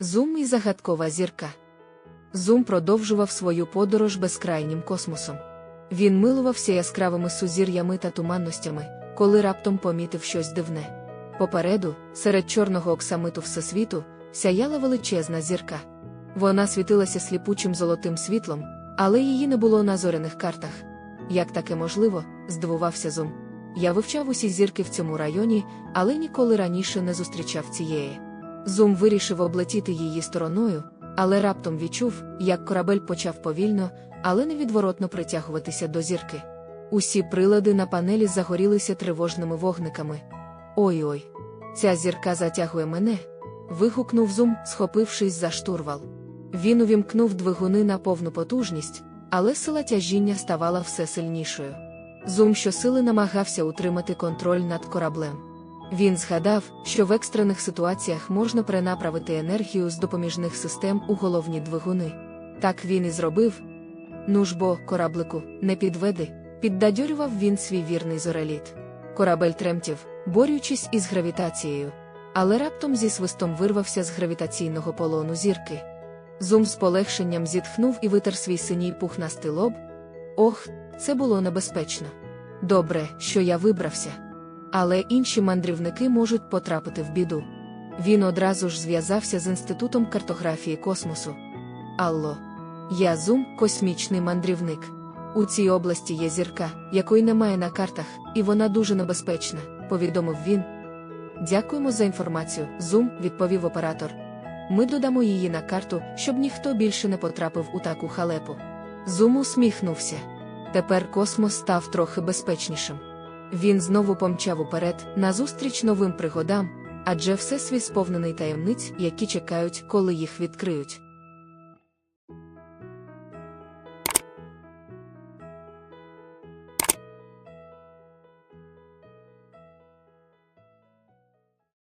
Зум і загадкова зірка. Зум продовжував свою подорож безкрайнім космосом. Він милувався яскравими сузір'ями та туманностями, коли раптом помітив щось дивне. Попереду, серед чорного оксамиту всесвіту, сяяла величезна зірка. Вона світилася сліпучим золотим світлом, але її не було на зоряних картах. Як таке можливо, здивувався Зум. Я вивчав усі зірки в цьому районі, але ніколи раніше не зустрічав цієї. Зум вирішив облетіти її стороною, але раптом відчув, як корабель почав повільно, але невідворотно притягуватися до зірки. Усі прилади на панелі загорілися тривожними вогниками. Ой-ой, ця зірка затягує мене. вигукнув Зум, схопившись за штурвал. Він увімкнув двигуни на повну потужність, але сила тяжіння ставала все сильнішою. Зум щосили намагався утримати контроль над кораблем. Він згадав, що в екстрених ситуаціях можна перенаправити енергію з допоміжних систем у головні двигуни. Так він і зробив. Ну ж бо, кораблику, не підведи, піддадьорював він свій вірний зореліт. Корабель тремтів, борючись із гравітацією, але раптом зі свистом вирвався з гравітаційного полону зірки. Зум з полегшенням зітхнув і витер свій синій пухнастий лоб. Ох, це було небезпечно. Добре, що я вибрався. Але інші мандрівники можуть потрапити в біду. Він одразу ж зв'язався з Інститутом картографії космосу. Алло, я Зум, космічний мандрівник. У цій області є зірка, якої немає на картах, і вона дуже небезпечна, повідомив він. Дякуємо за інформацію, Зум, відповів оператор. Ми додамо її на карту, щоб ніхто більше не потрапив у таку халепу. Зум усміхнувся. Тепер космос став трохи безпечнішим. Він знову помчав уперед, назустріч новим пригодам, адже все свій сповнений таємниць, які чекають, коли їх відкриють.